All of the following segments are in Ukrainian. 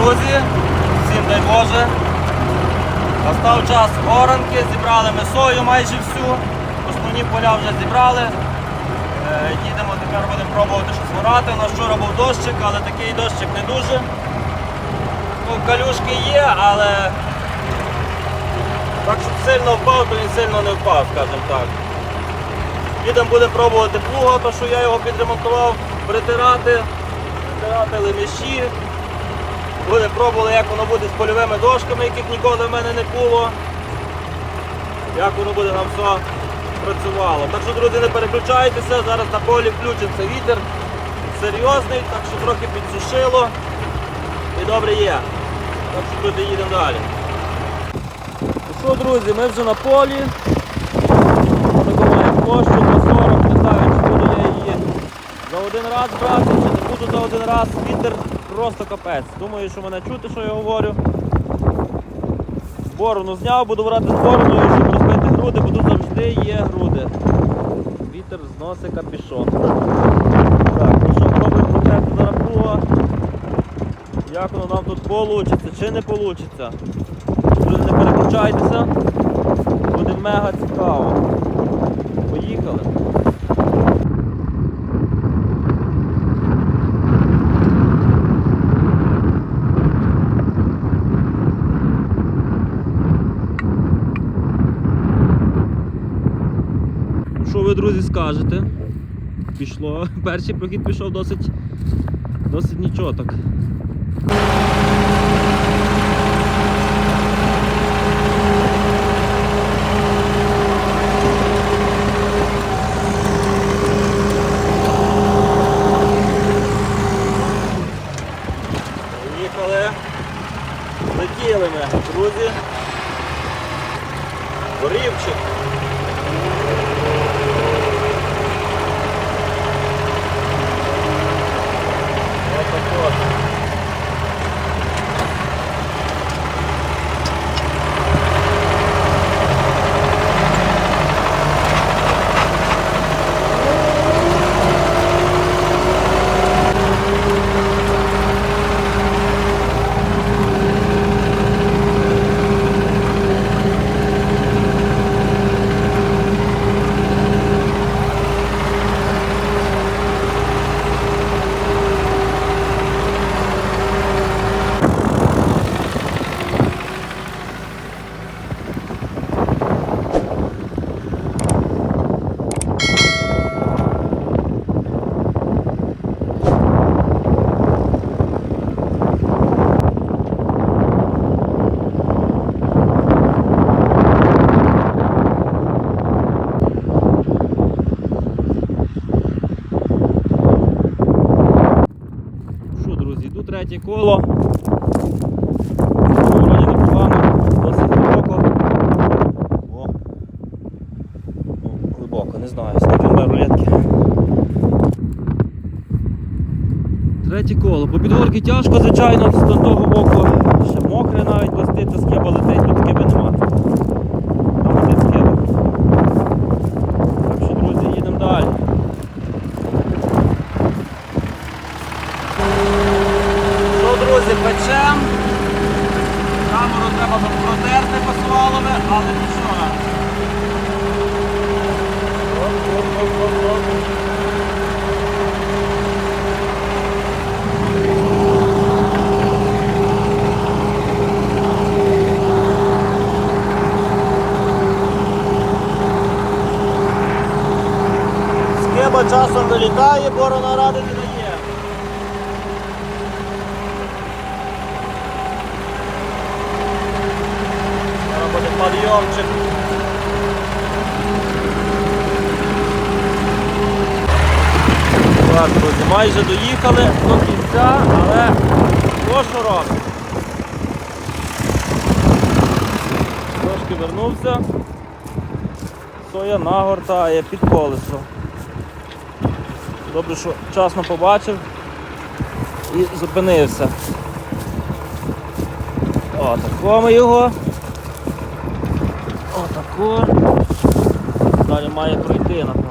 Друзі, всім дай Боже. Настав час оранки, зібрали ми сою майже всю. Основні поля вже зібрали. Е, Їдемо тепер будемо пробувати щось орати. У нас вчора був дощик, але такий дощик не дуже. Ну, калюшки є, але так, щоб сильно впав, то він сильно не впав, скажімо так. Їдемо будемо пробувати плуга, то що я його підремонтував, притирати, притирати леміші. Будемо пробувати, як воно буде з польовими дошками, яких ніколи в мене не було. Як воно буде нам все працювало. Так що, друзі, не переключайтеся, зараз на полі включиться вітер серйозний, так що трохи підсушило і добре є. Так що, друзі, їдемо далі. Ну що, друзі, ми вже на полі. Маємо площу по 40, не знаю, чи буду я її за один раз брати, чи не буду за один раз. Вітер просто капець. Думаю, що мене чути, що я говорю. Борону зняв, буду брати з бороною, щоб розбити груди, бо тут завжди є груди. Вітер зносить капішон. Так, ну що, пробуємо протерти зараз плуга. Як воно нам тут вийде, чи не вийде. Друзі, не переключайтеся. Буде мега цікаво. Поїхали. Ну, Що ви, друзі, скажете? Пішло. Перший прохід пішов досить, досить нічого так. Поїхали. Летіли ми, друзі. Горівчик. Отак от. Що, друзі, йду третє коло. Вроді непогано, досить глибоко. О. О, глибоко, не знаю, на рулетки. Третє коло. По підгорки тяжко, звичайно, з того боку. Ще мокре навіть блиститься, скиба летить, тут скиби нема. Там летить скиба. Так що, друзі, їдемо далі. Ну, друзі, печем. Тут протерти посувалами, але нічого. Скиба часом вилітає, борона ради не дає. Зараз буде підйомчик. Так, друзі, майже доїхали до кінця, але кожну раз. Трошки вернувся. Соя нагортає під колесо. Добре, що вчасно побачив і зупинився. Отако ми його. Отако. Далі має пройти, напевно.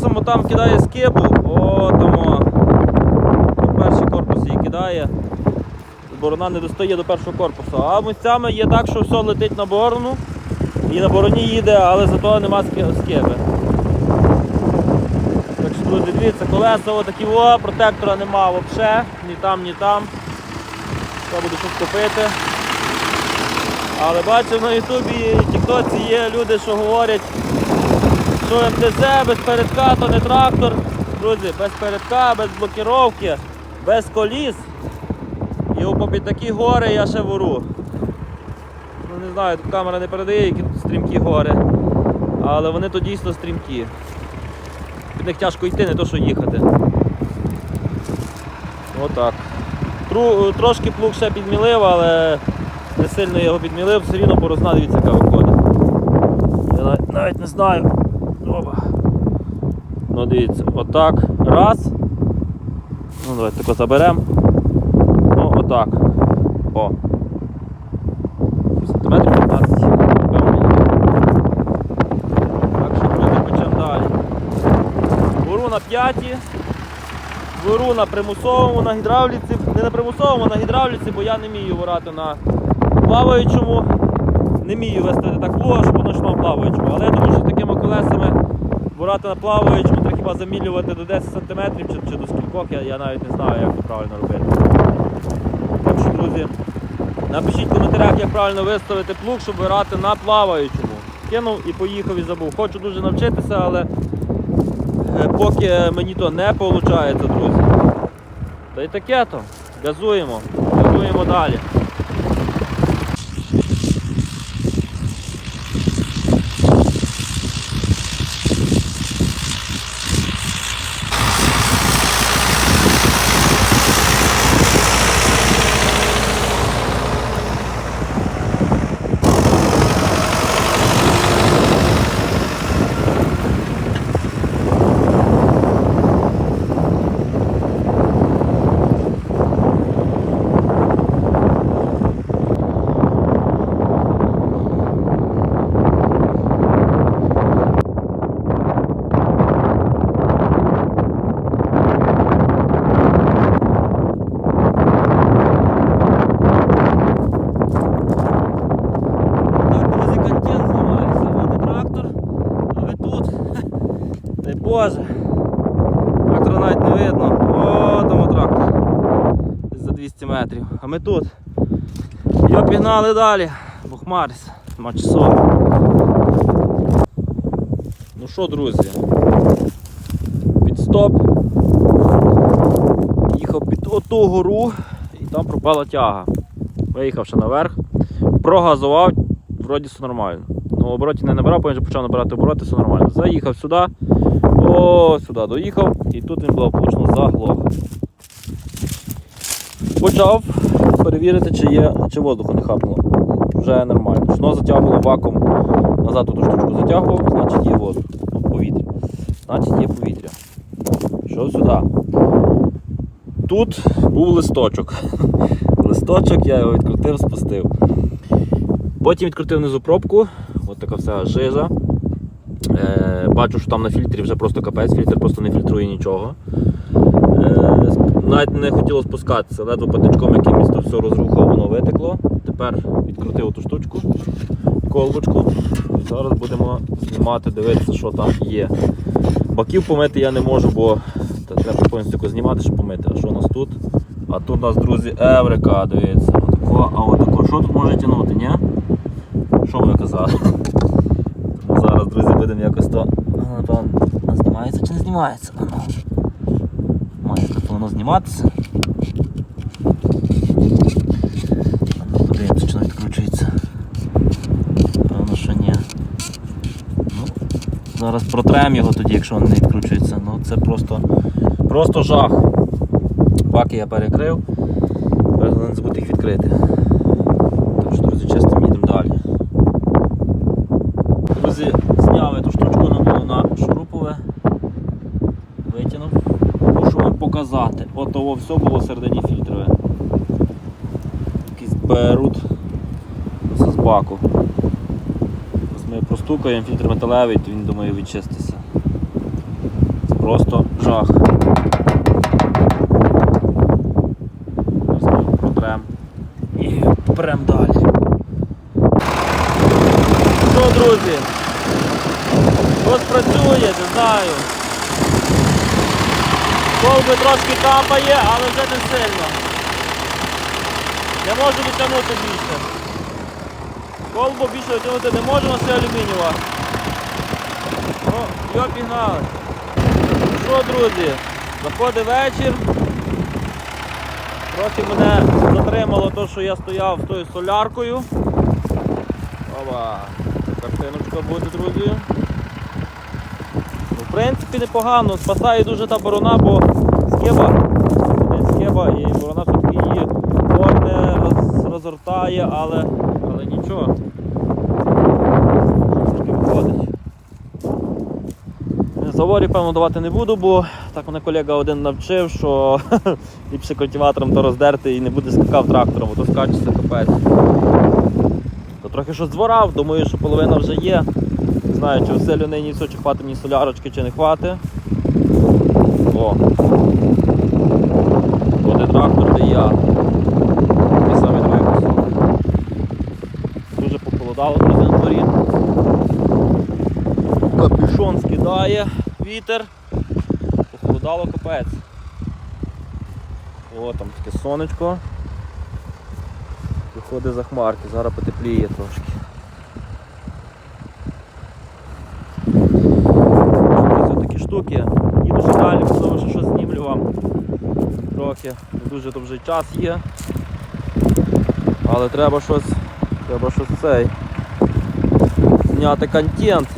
Часом там кидає скибу, о, там о. Перший корпус її кидає. борона не достає до першого корпусу. А місцями є так, що все летить на борону і на бороні їде, але зато нема ски- скиби. Так що, друзі, дивіться, колеса отакі, о, протектора нема взагалі, ні там, ні там. Треба буде щось купити. Але бачив на Ютубі і Тіктоці є люди, що говорять, що МТЗ без передка, то не трактор. Друзі, без передка, без блокіровки, без коліс. І попід такі гори я ще вору. Ну не знаю, тут камера не передає, які тут стрімкі гори. Але вони то дійсно стрімкі. Під них тяжко йти, не то що їхати. Отак. Тру, трошки плуг ще підмілив, але не сильно його підмілив, все рівно борозна, дивіться, яка виходить. Я навіть не знаю. Ну дивіться, отак. Раз. Ну давайте тако заберемо. Ну отак. О. Сантиметрів 15. Так що друзі, почнемо далі. Беру на п'яті. Беру на примусовому, на гідравліці. Не на примусовому, на гідравліці, бо я не вмію ворати на плаваючому. Не вмію вести так плуга, щоб воно йшло плаваючому. Але я думаю, що такими колесами ворати на плаваючому хіба замілювати до 10 см чи, чи до скількох, я, я навіть не знаю, як це правильно робити. Так що, друзі, напишіть в коментарях, як правильно виставити плуг, щоб вирати на плаваючому. Кинув і поїхав і забув. Хочу дуже навчитися, але е, поки мені то не виходить, друзі. Та й таке то. Газуємо. Газуємо далі. Так, друзі, контент знімається. От трактор. А ви тут. Дай Боже. Трактора навіть не видно. О, там трактор. Десь за 200 метрів. А ми тут. Його пігнали далі. Бо хмарись. Нема. Ну що, друзі? Під стоп. Їхав під оту гору і там пропала тяга. Виїхавши наверх, прогазував, вроді все нормально. Ну, обороті не набирав, потім почав набирати обороти, все нормально. Заїхав сюди, о, сюди доїхав, і тут він благополучно заглох. Почав перевірити, чи є, чи воздуху не хапнуло. Вже нормально. Шно затягувало вакуум, назад ту штучку затягував, значить є воздух. Ну, повітря. Значить є повітря. Що сюди? Тут був листочок. Листочок, я його відкрутив, спустив. Потім відкрутив внизу пробку, от така вся жижа. Е, бачу, що там на фільтрі вже просто капець, фільтр просто не фільтрує нічого. Е, навіть не хотіло спускатися, ледве патичком якимось то все розрухав, воно витекло. Тепер відкрутив ту штучку, колбочку. Зараз будемо знімати, дивитися, що там є. Баків помити я не можу, бо треба повністю знімати, щоб помити. А що у нас тут? А тут у нас, друзі, еврика, дивіться. Отако, а отако, що тут може тягнути, ні? Що ви казали? Зараз, друзі, будемо якось то. А, Напевно, знімається чи не знімається? Ну. Має так воно зніматися. Ну, Подивимося, чи воно відкручується. Певно, що ні. Ну, зараз протрем його тоді, якщо він не відкручується. Ну це просто, просто жах. Баки я перекрив. Головне не забути їх відкрити. Так що, друзі, чисто їдемо далі. Друзі, зняли ту штучку, вона була на шурупове. Витягнув. Мушу вам показати. От того все було всередині фільтрове. Якийсь берут з баку. Ось ми простукаємо, фільтр металевий, то він думаю відчиститься. Це просто жах. Ось ми протрем. Прям далі. Що, друзі? Ось працює, не знаю. Колби трошки капає, але вже не сильно. Не можу витягнути більше. Колбу більше витягнути не можу, це алюмінієва. Ну, йо пігнали. Що, друзі? Заходить вечір. Трохи мене затримало те, що я стояв з тою соляркою. Опа, картиночка буде, друзі. В принципі, непогано. Спасає дуже та борона, бо скеба, десь скеба і борона все-таки її горне, роз, розгортає, але, але нічого. Трошки виходить. Заворі, певно, давати не буду, бо так мене колега один навчив, що ліпше культиватором то роздерти і не буде скакав трактором, бо то скачеться капець. То трохи щось зворав, думаю, що половина вже є. Не знаю, чи Василю нині чи хватить мені солярочки, чи не хватить. О. Буде трактор, де я. Такий самий двоє. Дуже похолодало тут на дворі. Капюшон скидає вітер. Похолодало капець. О, там таке сонечко. Виходить за хмарки, зараз потепліє трошки. Ось такі штуки. Їду ще далі, тому що щось знімлю вам. Трохи. Дуже вже час є. Але треба щось, треба щось цей. Зняти контент.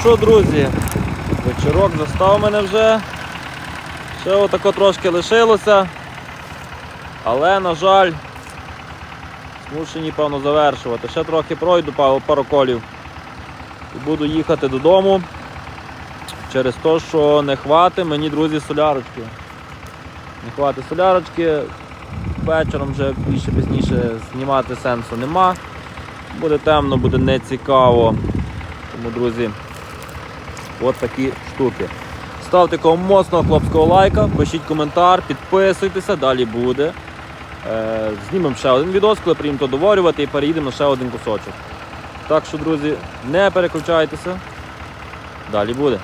Що, друзі, вечірок застав мене вже. Ще отако трошки лишилося. Але, на жаль, змушені, певно, завершувати. Ще трохи пройду пару, колів і буду їхати додому. Через те, що не хватить мені, друзі, солярочки. Не хватить солярочки. Вечором вже більше пізніше знімати сенсу нема. Буде темно, буде нецікаво. Тому, друзі, от такі штуки. Ставте кому моцного хлопського лайка, пишіть коментар, підписуйтеся, далі буде. Е, знімемо ще один відос, коли приїдемо то доварювати і переїдемо на ще один кусочок. Так що, друзі, не переключайтеся. Далі буде.